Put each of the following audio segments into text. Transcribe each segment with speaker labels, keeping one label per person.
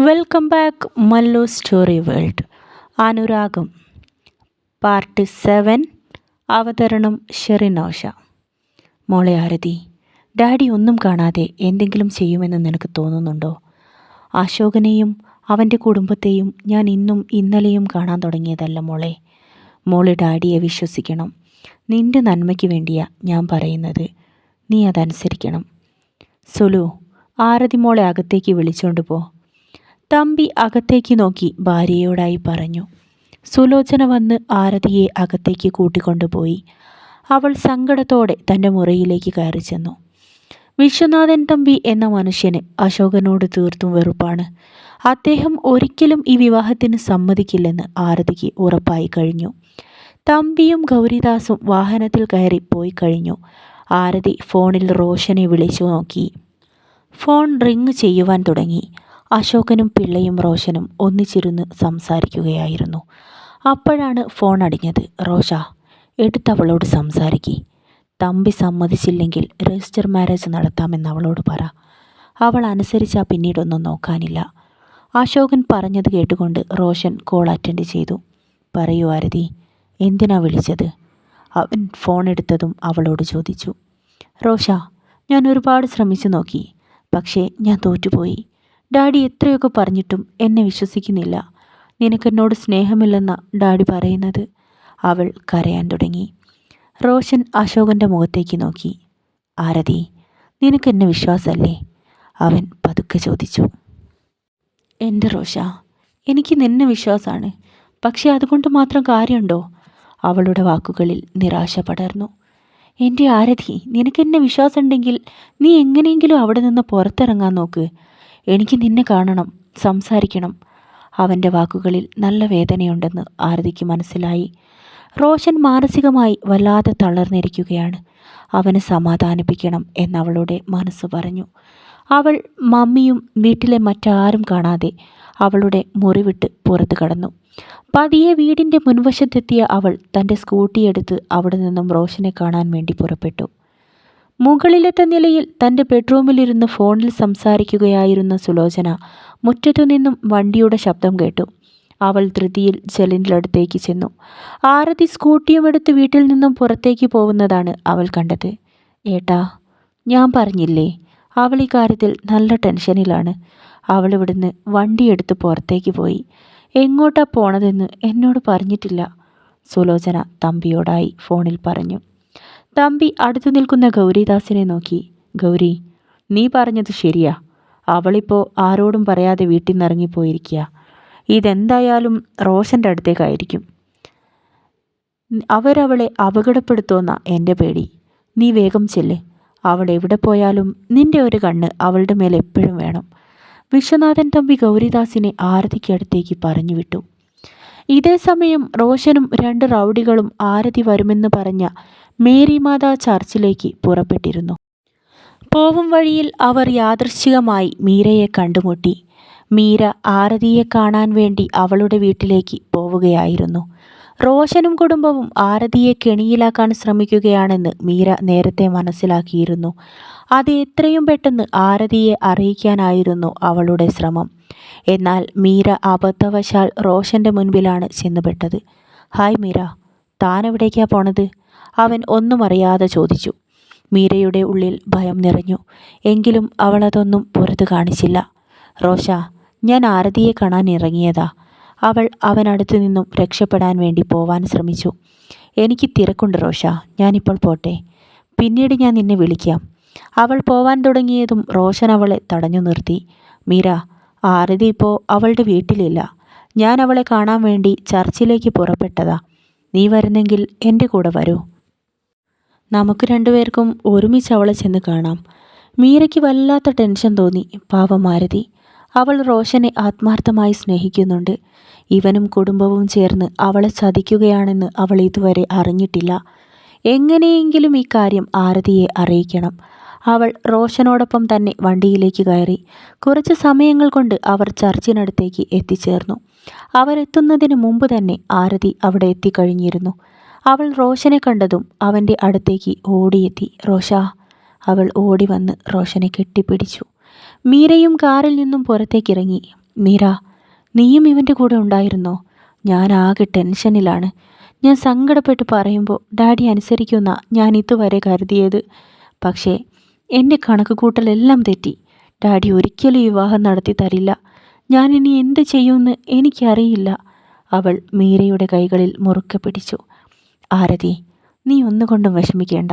Speaker 1: Welcome back Mallu story world Anuragam part seven അവതരണം ഷെറിനോഷ മോളെ ആരതി ഡാഡി ഒന്നും കാണാതെ എന്തെങ്കിലും ചെയ്യുമെന്ന് നിനക്ക് തോന്നുന്നുണ്ടോ? അശോകനെയും അവന്റെ കുടുംബത്തെയും ഞാൻ ഇന്നും ഇന്നലെയും കാണാൻ തുടങ്ങിയതല്ല മോളെ. മോളെ ഡാഡിയെ വിശ്വസിക്കണം. നിന്റെ നന്മയ്ക്ക് വേണ്ടിയാ ഞാൻ പറയുന്നത്. നീ അതനുസരിക്കണം. സുലു ആരതി മോളെ അകത്തേക്ക് വിളിച്ചോണ്ട് പോ. തമ്പി അകത്തേക്ക് നോക്കി ഭാര്യയോടായി പറഞ്ഞു. സുലോചന വന്ന് ആരതിയെ അകത്തേക്ക് കൂട്ടിക്കൊണ്ടുപോയി. അവൾ സങ്കടത്തോടെ തന്റെ മുറിയിലേക്ക് കയറി ചെന്നു. വിശ്വനാഥൻ തമ്പി എന്ന മനുഷ്യന് അശോകനോട് തീർത്തും വെറുപ്പാണ്. അദ്ദേഹം ഒരിക്കലും ഈ വിവാഹത്തിന് സമ്മതിക്കില്ലെന്ന് ആരതിക്ക് ഉറപ്പായി കഴിഞ്ഞു. തമ്പിയും ഗൗരിദാസും വാഹനത്തിൽ കയറി പോയി കഴിഞ്ഞു. ആരതി ഫോണിൽ റോഷനെ വിളിച്ചു നോക്കി. ഫോൺ റിങ് ചെയ്യുവാൻ തുടങ്ങി. അശോകനും പിള്ളയും റോഷനും ഒന്നിച്ചിരുന്ന് സംസാരിക്കുകയായിരുന്നു. അപ്പോഴാണ് ഫോൺ അടിഞ്ഞത്. റോഷ എടുത്തവളോട് സംസാരിക്കി. തമ്പി സമ്മതിച്ചില്ലെങ്കിൽ രജിസ്റ്റർ മാരേജ് നടത്താമെന്ന് അവളോട് പറ. അവൾ അനുസരിച്ചാൽ പിന്നീടൊന്നും നോക്കാനില്ല. അശോകൻ പറഞ്ഞത് കേട്ടുകൊണ്ട് റോഷൻ കോൾ അറ്റൻഡ് ചെയ്തു. പറയൂ ആരതി എന്തിനാ വിളിച്ചത്? അവൻ ഫോൺ എടുത്തതും അവളോട് ചോദിച്ചു. റോഷ ഞാൻ ഒരുപാട് ശ്രമിച്ചു നോക്കി. പക്ഷേ ഞാൻ തോറ്റുപോയി. ഡാഡി എത്രയൊക്കെ പറഞ്ഞിട്ടും എന്നെ വിശ്വസിക്കുന്നില്ല. നിനക്കെന്നോട് സ്നേഹമില്ലെന്ന ഡാഡി പറയുന്നത്. അവൾ കരയാൻ തുടങ്ങി. റോഷൻ അശോകന്റെ മുഖത്തേക്ക് നോക്കി. ആരതി നിനക്കെന്നെ വിശ്വാസമല്ലേ? അവൻ പതുക്കെ ചോദിച്ചു. എന്റെ റോഷ എനിക്ക് നിന്നെ വിശ്വാസമാണ്. പക്ഷേ അതുകൊണ്ട് മാത്രം കാര്യമുണ്ടോ? അവളുടെ വാക്കുകളിൽ നിരാശ പടർന്നു. എന്റെ ആരതി നിനക്കെന്നെ വിശ്വാസമുണ്ടെങ്കിൽ നീ എങ്ങനെയെങ്കിലും അവിടെ നിന്ന് പുറത്തിറങ്ങാൻ നോക്ക്. എനിക്ക് നിന്നെ കാണണം സംസാരിക്കണം. അവന്റെ വാക്കുകളിൽ നല്ല വേദനയുണ്ടെന്ന് ആരതിക്ക് മനസ്സിലായി. റോഷൻ മാനസികമായി വല്ലാതെ തളർന്നിരിക്കുകയാണ്. അവന് സമാധാനിപ്പിക്കണം എന്നവളുടെ മനസ്സ് പറഞ്ഞു. അവൾ മമ്മിയും വീട്ടിലെ മറ്റാരും കാണാതെ അവളുടെ മുറി വിട്ട് പുറത്തു കടന്നു. പതിയെ വീടിന്റെ മുൻവശത്തെത്തിയ അവൾ തന്റെ സ്കൂട്ടിയെടുത്ത് അവിടെ നിന്നും റോഷനെ കാണാൻ വേണ്ടി പുറപ്പെട്ടു. മുകളിലത്തെ നിലയിൽ തന്റെ ബെഡ്റൂമിലിരുന്ന് ഫോണിൽ സംസാരിക്കുകയായിരുന്ന സുലോചന മുറ്റത്തു നിന്നും വണ്ടിയുടെ ശബ്ദം കേട്ടു. അവൾ ധൃതിയിൽ ജലിന്റെ ചെന്നു. ആരതി സ്കൂട്ടിയും എടുത്ത് വീട്ടിൽ നിന്നും പുറത്തേക്ക് പോകുന്നതാണ് അവൾ കണ്ടത്. ഏട്ടാ ഞാൻ പറഞ്ഞില്ലേ അവൾ ഇക്കാര്യത്തിൽ നല്ല ടെൻഷനിലാണ്. അവൾ ഇവിടുന്ന് വണ്ടിയെടുത്ത് പുറത്തേക്ക് പോയി. എങ്ങോട്ടാ പോണതെന്ന് എന്നോട് പറഞ്ഞിട്ടില്ല സുലോചന തമ്പിയോടായി ഫോണിൽ പറഞ്ഞു. തമ്പി അടുത്തു നിൽക്കുന്ന ഗൗരിദാസിനെ നോക്കി. ഗൗരി നീ പറഞ്ഞത് ശരിയാ. അവളിപ്പോൾ ആരോടും പറയാതെ വീട്ടിൽ നിന്ന് ഇറങ്ങിപ്പോയിരിക്കുക ഇതെന്തായാലും റോഷന്റെ അടുത്തേക്കായിരിക്കും. അവരവളെ അപകടപ്പെടുത്തുമെന്ന എന്റെ പേടി. നീ വേഗം ചെല്ല്. അവൾ എവിടെ പോയാലും നിന്റെ ഒരു കണ്ണ് അവളുടെ മേലെ എപ്പോഴും വേണം. വിശ്വനാഥൻ തമ്പി ഗൗരിദാസിനെ ആരതിക്കടുത്തേക്ക് പറഞ്ഞു വിട്ടു. ഇതേ സമയം റോഷനും രണ്ട് റൗഡികളും ആരതി വരുമെന്ന് പറഞ്ഞ മേരിമാത ചർച്ചിലേക്ക് പുറപ്പെട്ടിരുന്നു. പോവും വഴിയിൽ അവർ യാദൃശ്ചികമായി മീരയെ കണ്ടുമുട്ടി. മീര ആരതിയെ കാണാൻ വേണ്ടി അവളുടെ വീട്ടിലേക്ക് പോവുകയായിരുന്നു. റോഷനും കുടുംബവും ആരതിയെ കെണിയിലാക്കാൻ ശ്രമിക്കുകയാണെന്ന് മീര നേരത്തെ മനസ്സിലാക്കിയിരുന്നു. അത് എത്രയും പെട്ടെന്ന് ആരതിയെ അറിയിക്കാനായിരുന്നു അവളുടെ ശ്രമം. എന്നാൽ മീര അബദ്ധവശാൽ റോഷന്റെ മുൻപിലാണ് ചെന്നുപെട്ടത്. ഹായ് മീര താൻ എവിടേക്കാണ് പോണത്? അവൻ ഒന്നും അറിയാതെ ചോദിച്ചു. മീരയുടെ ഉള്ളിൽ ഭയം നിറഞ്ഞു. എങ്കിലും അവളതൊന്നും പുറത്തു കാണിച്ചില്ല. റോഷ ഞാൻ ആരതിയെ കാണാൻ ഇറങ്ങിയതാ. അവൾ അവനടുത്തു നിന്നും രക്ഷപ്പെടാൻ വേണ്ടി പോവാൻ ശ്രമിച്ചു. എനിക്ക് തിരക്കുണ്ട് റോഷ ഞാനിപ്പോൾ പോട്ടെ. പിന്നീട് ഞാൻ നിന്നെ വിളിക്കാം. അവൾ പോവാൻ തുടങ്ങിയതും റോഷൻ അവളെ തടഞ്ഞു നിർത്തി. മീര ആരതി ഇപ്പോൾ അവളുടെ വീട്ടിലില്ല. ഞാൻ അവളെ കാണാൻ വേണ്ടി ചർച്ചിലേക്ക് പുറപ്പെട്ടതാ. നീ വരുന്നെങ്കിൽ എന്റെ കൂടെ വരൂ. നമുക്ക് രണ്ടുപേർക്കും ഒരുമിച്ച് അവളെ ചെന്ന് കാണാം. മീരയ്ക്ക് വല്ലാത്ത ടെൻഷൻ തോന്നി. പാവം മാരുതി. അവൾ റോഷനെ ആത്മാർത്ഥമായി സ്നേഹിക്കുന്നുണ്ട്. ഇവനും കുടുംബവും ചേർന്ന് അവളെ ചതിക്കുകയാണെന്ന് അവൾ ഇതുവരെ അറിഞ്ഞിട്ടില്ല. എങ്ങനെയെങ്കിലും ഈ കാര്യം ആരതിയെ അറിയിക്കണം. അവൾ റോഷനോടൊപ്പം തന്നെ വണ്ടിയിലേക്ക് കയറി കുറച്ച് സമയങ്ങൾ കൊണ്ട് അവർ ചർച്ചിനടുത്തേക്ക് എത്തിച്ചേർന്നു. അവരെത്തുന്നതിന് മുമ്പ് തന്നെ ആരതി അവിടെ എത്തിക്കഴിഞ്ഞിരുന്നു. അവൾ റോഷനെ കണ്ടതും അവന്റെ അടുത്തേക്ക് ഓടിയെത്തി. റോഷ അവൾ ഓടി വന്ന് റോഷനെ കെട്ടിപ്പിടിച്ചു. മീരയും കാറിൽ നിന്നും പുറത്തേക്കിറങ്ങി. മീര നീയും ഇവന്റെ കൂടെ ഉണ്ടായിരുന്നോ? ഞാൻ ആകെ ടെൻഷനിലാണ്. ഞാൻ സങ്കടപ്പെട്ട് പറയുമ്പോൾ ഡാഡി അനുസരിക്കുന്ന. ഞാൻ ഇതുവരെ കരുതിയത്. പക്ഷേ എന്റെ കണക്ക് കൂട്ടലെല്ലാം തെറ്റി. ഡാഡി ഒരിക്കലും വിവാഹം നടത്തി തരില്ല. ഞാൻ ഇനി എന്ത് ചെയ്യുമെന്ന് എനിക്കറിയില്ല. അവൾ മീരയുടെ കൈകളിൽ മുറുക്കെ പിടിച്ചു. ആരതി നീ ഒന്നുകൊണ്ടും വിഷമിക്കേണ്ട.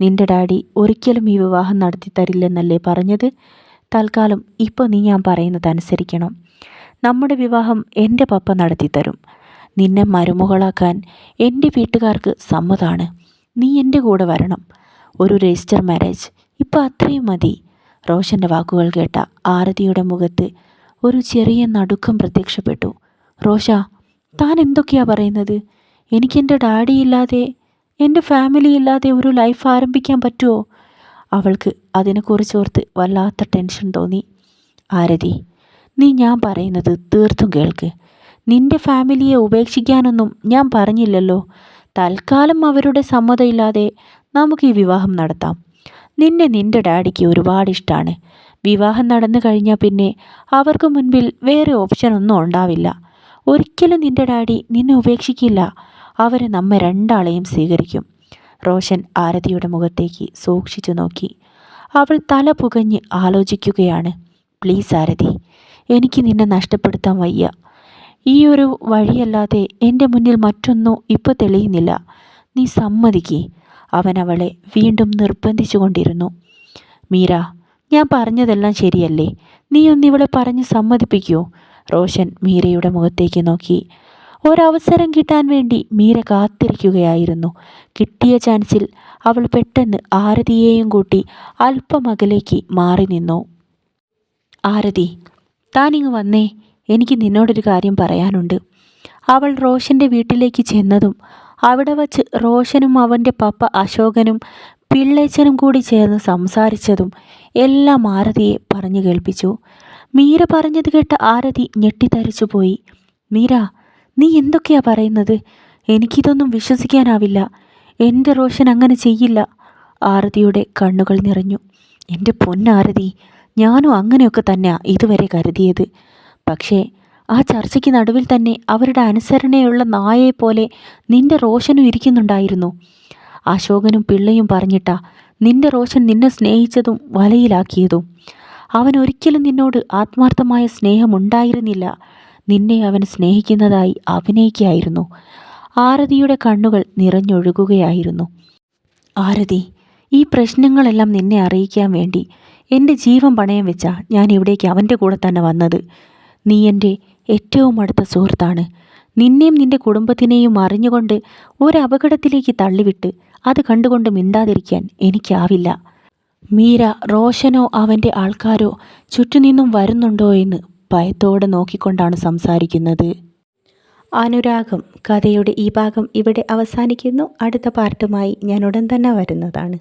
Speaker 1: നിന്റെ ഡാഡി ഒരിക്കലും ഈ വിവാഹം നടത്തി തരില്ലെന്നല്ലേ പറഞ്ഞത്? തൽക്കാലം ഇപ്പോൾ നീ ഞാൻ പറയുന്നത് അനുസരിക്കണം. നമ്മുടെ വിവാഹം എന്റെ പപ്പ നടത്തി തരും. നിന്നെ മരുമകളാക്കാൻ എന്റെ വീട്ടുകാർക്ക് സമ്മതാണ്. നീ എന്റെ കൂടെ വരണം. ഒരു രജിസ്റ്റർ മാരേജ്. ഇപ്പോൾ അത്രയും മതി. റോഷന്റെ വാക്കുകൾ കേട്ട ആരതിയുടെ മുഖത്ത് ഒരു ചെറിയ നടുക്കം പ്രത്യക്ഷപ്പെട്ടു. റോഷ താൻ എന്തൊക്കെയാ പറയുന്നത്? എനിക്കെന്റെ ഡാഡി ഇല്ലാതെ എന്റെ ഫാമിലി ഇല്ലാതെ ഒരു ലൈഫ് ആരംഭിക്കാൻ പറ്റുമോ? അവൾക്ക് അതിനെക്കുറിച്ച് ഓർത്ത് വല്ലാത്ത ടെൻഷൻ തോന്നി. ആരതി നീ ഞാൻ പറയുന്നത് തീർത്തും കേൾക്ക്. നിന്റെ ഫാമിലിയെ ഉപേക്ഷിക്കാനൊന്നും ഞാൻ പറഞ്ഞില്ലല്ലോ. തൽക്കാലം അവരുടെ സമ്മതമില്ലാതെ നമുക്ക് ഈ വിവാഹം നടത്താം. നിന്നെ നിന്റെ ഡാഡിക്ക് ഒരുപാട് ഇഷ്ടമാണ് വിവാഹം നടന്നു കഴിഞ്ഞാൽ പിന്നെ അവർക്ക് മുൻപിൽ വേറെ ഓപ്ഷൻ ഒന്നും ഉണ്ടാവില്ല. ഒരിക്കലും നിന്റെ ഡാഡി നിന്നെ ഉപേക്ഷിക്കില്ല. അവർ നമ്മെ രണ്ടാളെയും സ്വീകരിക്കും. റോഷൻ ആരതിയുടെ മുഖത്തേക്ക് സൂക്ഷിച്ചു നോക്കി. അവൾ തല പുകഞ്ഞ് ആലോചിക്കുകയാണ്. പ്ലീസ് ആരതി എനിക്ക് നിന്നെ നഷ്ടപ്പെടുത്താൻ വയ്യ. ഈ ഒരു വഴിയല്ലാതെ എന്റെ മുന്നിൽ മറ്റൊന്നും ഇപ്പോൾ തെളിയുന്നില്ല. നീ സമ്മതിക്കേ. അവൻ അവളെ വീണ്ടും നിർബന്ധിച്ചു കൊണ്ടിരുന്നു മീര ഞാൻ പറഞ്ഞതെല്ലാം ശരിയല്ലേ? നീ ഒന്നിവളെ പറഞ്ഞ് സമ്മതിപ്പിക്കൂ. റോഷൻ മീരയുടെ മുഖത്തേക്ക് നോക്കി. ഒരവസരം കിട്ടാൻ വേണ്ടി മീര കാത്തിരിക്കുകയായിരുന്നു. കിട്ടിയ ചാൻസിൽ അവൾ പെട്ടെന്ന് ആരതിയെയും കൂട്ടി അല്പം അകലേക്ക് മാറി നിന്നു. ആരതി താനിങ്ങ് വന്നേ. എനിക്ക് നിന്നോടൊരു കാര്യം പറയാനുണ്ട്. അവൾ റോഷന്റെ വീട്ടിലേക്ക് ചെന്നതും അവിടെ വച്ച് റോഷനും അവന്റെ പപ്പ അശോകനും പിള്ളേച്ചനും കൂടി ചേർന്ന് സംസാരിച്ചതും എല്ലാം ആരതിയെ പറഞ്ഞു കേൾപ്പിച്ചു. മീര പറഞ്ഞത് കേട്ട ആരതി ഞെട്ടിത്തരിച്ചു പോയി മീര നീ എന്തൊക്കെയാ പറയുന്നത്? എനിക്കിതൊന്നും വിശ്വസിക്കാനാവില്ല. എന്റെ റോഷൻ അങ്ങനെ ചെയ്യില്ല. ആരതിയുടെ കണ്ണുകൾ നിറഞ്ഞു. എന്റെ പൊന്നാരതി ഞാനും അങ്ങനെയൊക്കെ തന്നെയാ ഇതുവരെ കരുതിയത്. പക്ഷേ ആ ചർച്ചയ്ക്ക് നടുവിൽ തന്നെ അവരുടെ അനുസരണയുള്ള നായയെപ്പോലെ നിന്റെ റോഷനും ഇരിക്കുന്നുണ്ടായിരുന്നു. അശോകനും പിള്ളയും പറഞ്ഞിട്ടാ നിന്റെ റോഷൻ നിന്നെ സ്നേഹിച്ചതും വലയിലാക്കിയതും. അവൻ ഒരിക്കലും നിന്നോട് ആത്മാർത്ഥമായ സ്നേഹമുണ്ടായിരുന്നില്ല നിന്നെ അവൻ സ്നേഹിക്കുന്നതായി അഭിനയിക്കുകയായിരുന്നു. ആരതിയുടെ കണ്ണുകൾ നിറഞ്ഞൊഴുകുകയായിരുന്നു. ആരതി ഈ പ്രശ്നങ്ങളെല്ലാം നിന്നെ അറിയിക്കാൻ വേണ്ടി എന്റെ ജീവൻ പണയം വെച്ചാ ഞാൻ ഇവിടേക്ക് അവന്റെ കൂടെ തന്നെ വന്നത്. നീ എന്റെ ഏറ്റവും അടുത്ത സുഹൃത്താണ്. നിന്നെയും നിന്റെ കുടുംബത്തിനെയും അറിഞ്ഞുകൊണ്ട് ഒരപകടത്തിലേക്ക് തള്ളിവിട്ട് അത് കണ്ടുകൊണ്ട് മിണ്ടാതിരിക്കാൻ എനിക്കാവില്ല. മീര റോഷനോ അവന്റെ ആൾക്കാരോ ചുറ്റുനിന്നും വരുന്നുണ്ടോ എന്ന് ഭയത്തോടെ നോക്കിക്കൊണ്ടാണ് സംസാരിക്കുന്നത്. അനുരാഗം കഥയുടെ ഈ ഭാഗം ഇവിടെ അവസാനിക്കുന്നു. അടുത്ത പാർട്ടുമായി ഞാൻ ഉടൻ തന്നെ വരുന്നതാണ്.